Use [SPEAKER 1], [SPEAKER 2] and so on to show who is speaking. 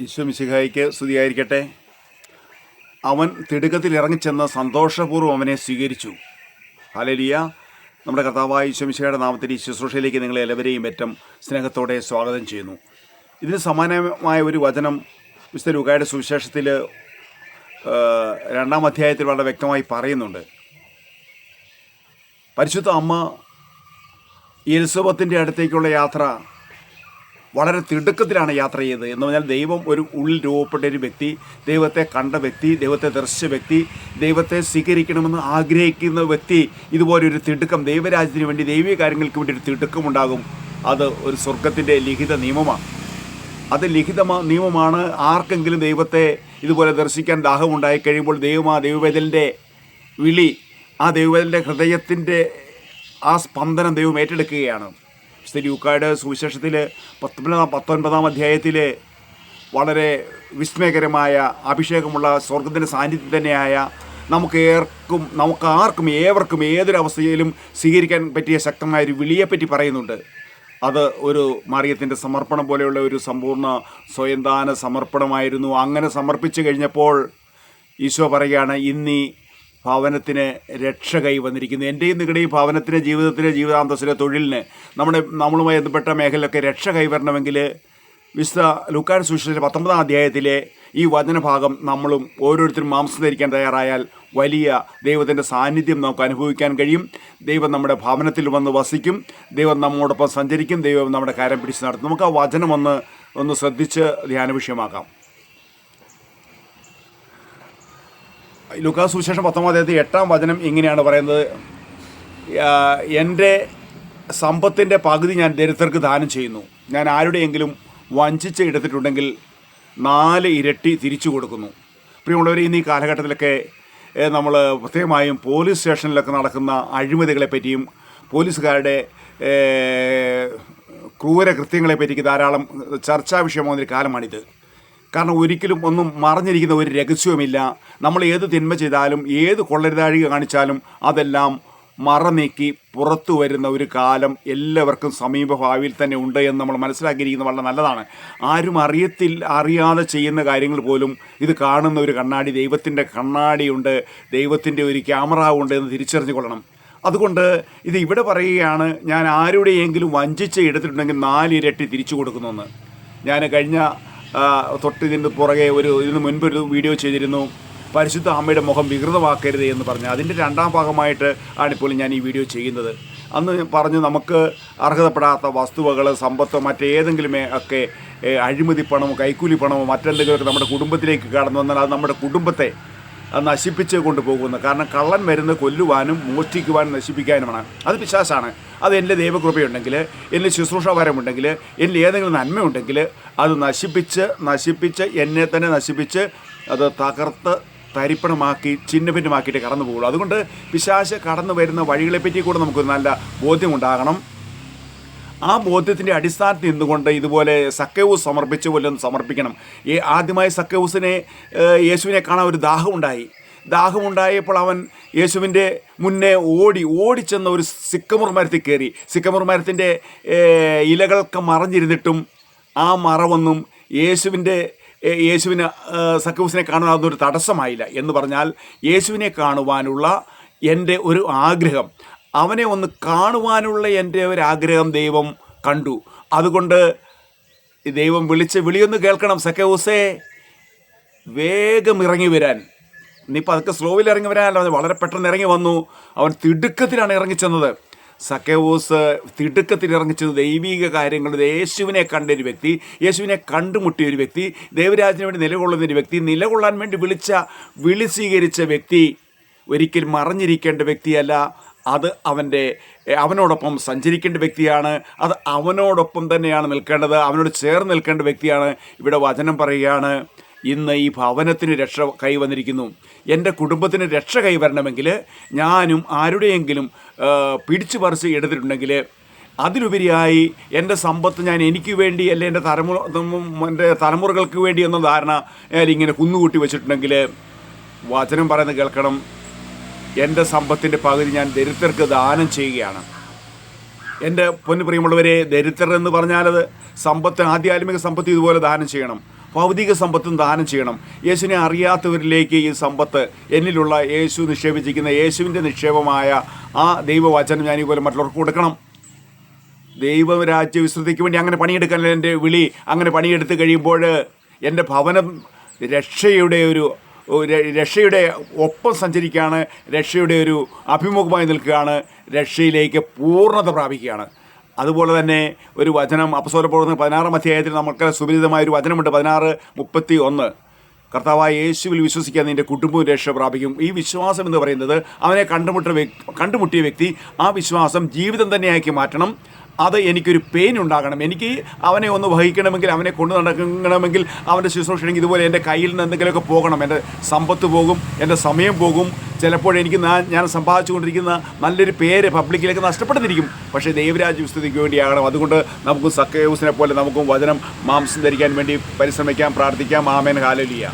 [SPEAKER 1] ഈശ്വമിശിഹായിക്ക് സ്തുതിയായിരിക്കട്ടെ. അവൻ തിടുക്കത്തിൽ ഇറങ്ങിച്ചെന്ന് സന്തോഷപൂർവം അവനെ സ്വീകരിച്ചു. ഹലലിയ നമ്മുടെ കർത്താവായ ഈശ്വമിശിഹയുടെ നാമത്തിൽ ഈ ശുശ്രൂഷയിലേക്ക് നിങ്ങളെ എല്ലാവരെയും ഏറ്റവും സ്നേഹത്തോടെ സ്വാഗതം ചെയ്യുന്നു. ഇതിന് സമാനമായ ഒരു വചനം വിശുദ്ധ ലുകായുടെ സുവിശേഷത്തിൽ രണ്ടാം അധ്യായത്തിൽ വളരെ വ്യക്തമായി പറയുന്നുണ്ട്. പരിശുദ്ധ അമ്മ എലിസബത്തിന്റെ അടുത്തേക്കുള്ള യാത്ര വളരെ തിടുക്കത്തിലാണ് യാത്ര ചെയ്തത്. എന്ന് പറഞ്ഞാൽ ദൈവം ഒരു ഉള്ളിൽ രൂപപ്പെട്ട ഒരു വ്യക്തി ദൈവത്തെ കണ്ട വ്യക്തി ദൈവത്തെ ദർശിച്ച വ്യക്തി ദൈവത്തെ സ്വീകരിക്കണമെന്ന് ആഗ്രഹിക്കുന്ന വ്യക്തി ഇതുപോലൊരു തിടുക്കം ദൈവരാജ്യത്തിന് വേണ്ടി ദൈവിക കാര്യങ്ങൾക്ക് വേണ്ടി ഒരു തിടുക്കമുണ്ടാകും. അത് ഒരു സ്വർഗത്തിന്റെ ലിഖിത നിയമമാണ്. അത് ലിഖിത നിയമമാണ്. ആർക്കെങ്കിലും ദൈവത്തെ ഇതുപോലെ ദർശിക്കാൻ ദാഹമുണ്ടായി കഴിയുമ്പോൾ ദൈവം ആ ദൈവവേദലിന്റെ വിളി ആ ദൈവവേദലിന്റെ ഹൃദയത്തിന്റെ ആ സ്പന്ദനം ദൈവം ഏറ്റെടുക്കുകയാണ്. വിശുദ്ധ ലൂക്കായുടെ സുവിശേഷത്തിൽ പത്തൊമ്പതാം പത്തൊൻപതാം അധ്യായത്തിൽ വളരെ വിസ്മയകരമായ അഭിഷേകമുള്ള സ്വർഗത്തിന്റെ സാന്നിധ്യം തന്നെയായ നമുക്ക് ഏർക്കും നമുക്ക് ആർക്കും ഏവർക്കും ഏതൊരവസ്ഥയിലും സ്വീകരിക്കാൻ പറ്റിയ ശക്തമായ ഒരു വിളിയെപ്പറ്റി പറയുന്നുണ്ട്. അത് ഒരു മറിയത്തിന്റെ സമർപ്പണം പോലെയുള്ള ഒരു സമ്പൂർണ സ്വയംദാന സമർപ്പണമായിരുന്നു. അങ്ങനെ സമർപ്പിച്ചു കഴിഞ്ഞപ്പോൾ ഈശോ പറയുകയാണ് ഇന്നീ ഭവനത്തിന് രക്ഷ കൈ വന്നിരിക്കുന്നു. എന്റെയും നിങ്ങളുടെയും ഭവനത്തിന് ജീവിതത്തിന് ജീവിതാന്തസ്സിലെ തൊഴിലിന് നമ്മുടെ നമ്മളുമായി ബന്ധപ്പെട്ട മേഖലയിലൊക്കെ രക്ഷ കൈവരണമെങ്കിൽ വിശുദ്ധ ലുക്കാൻ സുശേഷ പത്തൊമ്പതാം അധ്യായത്തിലെ ഈ വചനഭാഗം നമ്മളും ഓരോരുത്തരും മാംസം ധരിക്കാൻ തയ്യാറായാൽ വലിയ ദൈവത്തിന്റെ സാന്നിധ്യം നമുക്ക് അനുഭവിക്കാൻ കഴിയും. ദൈവം നമ്മുടെ ഭവനത്തിൽ വന്ന് വസിക്കും. ദൈവം നമ്മോടൊപ്പം സഞ്ചരിക്കും. ദൈവം നമ്മുടെ കാര്യം പിടിച്ച് നടത്തും. നമുക്ക് ആ വചനം ഒന്ന് ഒന്ന് ശ്രദ്ധിച്ച് ധ്യാന വിഷയമാക്കാം ലുക്കാസ് സുവിശേഷം പത്തൊമ്പതാം അദ്ദേഹത്തിൽ എട്ടാം വചനം ഇങ്ങനെയാണ് പറയുന്നത്. എന്റെ സമ്പത്തിന്റെ പകുതി ഞാൻ ദരിദ്രർക്ക് ദാനം ചെയ്യുന്നു. ഞാൻ ആരുടെയെങ്കിലും വഞ്ചിച്ച് എടുത്തിട്ടുണ്ടെങ്കിൽ നാല് ഇരട്ടി തിരിച്ചു കൊടുക്കുന്നു. പ്രിയമുള്ളവർ ഇന്ന് കാലഘട്ടത്തിലൊക്കെ നമ്മൾ പ്രത്യേകമായും പോലീസ് സ്റ്റേഷനിലൊക്കെ നടക്കുന്ന അഴിമതികളെ പറ്റിയും പോലീസുകാരുടെ ക്രൂര കൃത്യങ്ങളെ പറ്റി ധാരാളം ചർച്ചാ വിഷയമാകുന്നൊരു കാലമാണിത്. കാരണം ഒരിക്കലും ഒന്നും മറഞ്ഞിരിക്കുന്ന ഒരു രഹസ്യവുമില്ല. നമ്മൾ ഏത് തിന്മ ചെയ്താലും ഏത് കൊള്ളരുതാഴിക കാണിച്ചാലും അതെല്ലാം മറനീക്കി പുറത്തു വരുന്ന ഒരു കാലം എല്ലാവർക്കും സമീപഭാവിയിൽ തന്നെ ഉണ്ട് എന്ന് നമ്മൾ മനസ്സിലാക്കിയിരിക്കുന്നത് വളരെ നല്ലതാണ്. ആരും അറിയത്തിൽ അറിയാതെ ചെയ്യുന്ന കാര്യങ്ങൾ പോലും ഇത് കാണുന്ന ഒരു കണ്ണാടി ദൈവത്തിന്റെ കണ്ണാടിയുണ്ട് ദൈവത്തിന്റെ ഒരു ക്യാമറ ഉണ്ട് എന്ന് തിരിച്ചറിഞ്ഞു കൊള്ളണം അതുകൊണ്ട് ഇത് ഇവിടെ പറയുകയാണ് ഞാൻ ആരുടെയെങ്കിലും വഞ്ചിച്ച് എടുത്തിട്ടുണ്ടെങ്കിൽ നാലിരട്ടി തിരിച്ചു കൊടുക്കുന്നെന്ന് ഞാൻ കഴിഞ്ഞ തൊട്ട് ഇതിന് പുറകെ ഒരു ഇതിന് മുൻപ് ഒരു വീഡിയോ ചെയ്തിരുന്നു. പരിശുദ്ധ അമ്മയുടെ മുഖം വികൃതമാക്കരുത് എന്ന് പറഞ്ഞ്. അതിന്റെ രണ്ടാം ഭാഗമായിട്ട് ആണിപ്പോൾ ഞാൻ ഈ വീഡിയോ ചെയ്യുന്നത്. അന്ന് പറഞ്ഞു നമുക്ക് അർഹതപ്പെടാത്ത വസ്തുവകൾ സമ്പത്തോ മറ്റേതെങ്കിലും ഒക്കെ അഴിമതി പണമോ കൈക്കൂലി പണമോ മറ്റെന്തെങ്കിലുമൊക്കെ നമ്മുടെ കുടുംബത്തിലേക്ക് കടന്നു വന്നാൽ അത് നമ്മുടെ കുടുംബത്തെ നശിപ്പിച്ച് കൊണ്ടുപോകുന്നു. കാരണം കള്ളൻ വരുന്നത് കൊല്ലുവാനും മോഷ്ടിക്കുവാനും നശിപ്പിക്കാനുമാണ്. അത് പിശാസാണ്. അത് എന്റെ ദൈവകൃപയുണ്ടെങ്കിൽ എന്റെ ശുശ്രൂഷാപരമുണ്ടെങ്കിൽ എന്റെ ഏതെങ്കിലും നന്മയുണ്ടെങ്കിൽ അത് നശിപ്പിച്ച് നശിപ്പിച്ച് എന്നെ തന്നെ നശിപ്പിച്ച് അത് തകർത്ത് തരിപ്പണമാക്കി ചിഹ്നഭിന്നമാക്കിയിട്ട് കടന്നു പോകുള്ളൂ അതുകൊണ്ട് പിശാശ് കടന്നു വരുന്ന വഴികളെപ്പറ്റി കൂടെ നമുക്ക് നല്ല ബോധ്യമുണ്ടാകണം. ആ ബോധ്യത്തിന്റെ അടിസ്ഥാനത്തിൽ നിന്നുകൊണ്ട് ഇതുപോലെ സക്കയൂസ് സമർപ്പിച്ച ഒന്ന് സമർപ്പിക്കണം. ഈ ആദ്യമായി സക്കയൂസിനെ യേശുവിനെ കാണാൻ ഒരു ദാഹമുണ്ടായി. ദാഹമുണ്ടായപ്പോൾ അവൻ യേശുവിന്റെ മുന്നേ ഓടി ഓടിച്ചെന്ന ഒരു സിക്കമുർ മരത്തിൽ കയറി. സിക്കമുർ മരത്തിന്റെ ഇലകളൊക്കെ മറഞ്ഞിരുന്നിട്ടും ആ മറവൊന്നും യേശുവിന്റെ യേശുവിനെ സക്കയൂസിനെ കാണാൻ അതൊരു തടസ്സമായില്ല എന്ന് പറഞ്ഞാൽ യേശുവിനെ കാണുവാനുള്ള എന്റെ ഒരു ആഗ്രഹം. അവനെ ഒന്ന് കാണുവാനുള്ള എന്റെ ഒരു ആഗ്രഹം ദൈവം കണ്ടു. അതുകൊണ്ട് ദൈവം വിളിച്ച് വിളിയൊന്ന് കേൾക്കണം. സക്കൗസേ വേഗം ഇറങ്ങി വരാൻ. നീ പതുക്കെ സ്ലോവിൽ ഇറങ്ങി വരാനല്ല വളരെ പെട്ടെന്ന് ഇറങ്ങി വന്നു. അവൻ തിടുക്കത്തിലാണ് ഇറങ്ങിച്ചെന്നത് സക്കേവൂസ് തിടുക്കത്തിൽ ഇറങ്ങിച്ചത് ദൈവിക കാര്യങ്ങൾ യേശുവിനെ കണ്ട ഒരു വ്യക്തി യേശുവിനെ കണ്ടുമുട്ടിയ ഒരു വ്യക്തി ദൈവരാജിന് വേണ്ടി നിലകൊള്ളുന്ന ഒരു വ്യക്തി നിലകൊള്ളാൻ വേണ്ടി വിളിച്ച വിളി സ്വീകരിച്ച വ്യക്തി ഒരിക്കൽ മറിഞ്ഞിരിക്കേണ്ട വ്യക്തിയല്ല. അത് അവന്റെ അവനോടൊപ്പം സഞ്ചരിക്കേണ്ട വ്യക്തിയാണ്. അത് അവനോടൊപ്പം തന്നെയാണ് നിൽക്കേണ്ടത്. അവനോട് ചേർന്ന് നിൽക്കേണ്ട വ്യക്തിയാണ് ഇവിടെ വചനം പറയുകയാണ്. ഇന്ന് ഈ ഭവനത്തിന് രക്ഷ കൈവന്നിരിക്കുന്നു എന്റെ കുടുംബത്തിന് രക്ഷ കൈവരണമെങ്കിൽ ഞാനും ആരുടെയെങ്കിലും പിടിച്ചു പറിച്ച് എടുത്തിട്ടുണ്ടെങ്കിൽ അതിലുപരിയായി എന്റെ സമ്പത്ത് ഞാൻ എനിക്ക് വേണ്ടി അല്ലെ എന്റെ തലമുറ എന്റെ തലമുറകൾക്ക് വേണ്ടി എന്ന ധാരണ ഇങ്ങനെ കുന്നുകൂട്ടി വെച്ചിട്ടുണ്ടെങ്കിൽ വചനം പറയുന്നത് കേൾക്കണം. എന്റെ സമ്പത്തിന്റെ പകുതി ഞാൻ ദരിദ്രർക്ക് ദാനം ചെയ്യുകയാണ്. എന്റെ പൊന്നു പ്രിയമുള്ളവരെ ദരിദ്രർ എന്ന് പറഞ്ഞാലത് സമ്പത്ത് ആധ്യാത്മിക സമ്പത്ത് ഇതുപോലെ ദാനം ചെയ്യണം. ഭൗതിക സമ്പത്തും ദാനം ചെയ്യണം. യേശുവിനെ അറിയാത്തവരിലേക്ക് ഈ സമ്പത്ത് എന്നിലുള്ള യേശു നിക്ഷേപിച്ചിരിക്കുന്ന യേശുവിന്റെ നിക്ഷേപമായ ആ ദൈവവചനം ഞാൻ ഇതുപോലെ മറ്റുള്ളവർക്ക് കൊടുക്കണം. ദൈവരാജ്യ വിശ്രുതിക്ക് വേണ്ടി അങ്ങനെ പണിയെടുക്കാനല്ല എന്റെ വിളി അങ്ങനെ പണിയെടുത്ത് കഴിയുമ്പോൾ എന്റെ ഭവനം രക്ഷയുടെ ഒരു രക്ഷയുടെ ഒപ്പം സഞ്ചരിക്കുകയാണ് രക്ഷയുടെ ഒരു അഭിമുഖമായി നിൽക്കുകയാണ് രക്ഷയിലേക്ക് പൂർണത പ്രാപിക്കുകയാണ്. അതുപോലെ തന്നെ ഒരു വചനം അപസോല പ്രവർത്തനം പതിനാറാം അധ്യായത്തിൽ നമുക്ക് സുപരിതമായ ഒരു വചനമുണ്ട് പതിനാറ് മുപ്പത്തി ഒന്ന് കർത്താവായ യേശുവിൽ വിശ്വസിക്കാൻ നിന്റെ കുടുംബവും രക്ഷ പ്രാപിക്കും. ഈ വിശ്വാസം എന്ന് പറയുന്നത് അവനെ കണ്ടുമുട്ട കണ്ടുമുട്ടിയ വ്യക്തി ആ വിശ്വാസം ജീവിതം തന്നെയാക്കി മാറ്റണം. അത് എനിക്കൊരു പെയിൻ ഉണ്ടാകണം. എനിക്ക് അവനെ ഒന്ന് വഹിക്കണമെങ്കിൽ അവനെ കൊണ്ടു നടക്കണമെങ്കിൽ അവന്റെ ശുശ്രൂഷണെങ്കിൽ ഇതുപോലെ എന്റെ കയ്യിൽ നിന്ന് എന്തെങ്കിലുമൊക്കെ പോകണം. എന്റെ സമ്പത്ത് പോകും എന്റെ സമയം പോകും. ചിലപ്പോൾ എനിക്ക് ഞാൻ സമ്പാദിച്ചുകൊണ്ടിരിക്കുന്ന നല്ലൊരു പേര് പബ്ലിക്കിലേക്ക് നഷ്ടപ്പെടുന്നിരിക്കും പക്ഷേ ദൈവരാജ്യ വിസ്തൃതിക്ക് വേണ്ടിയാകണം. അതുകൊണ്ട് നമുക്ക് സക്കയൂസിനെ പോലെ നമുക്കും വചനം മാംസം ധരിക്കാൻ വേണ്ടി പരിശ്രമിക്കാം പ്രാർത്ഥിക്കാം. ആമേൻ. ഹാലലിയ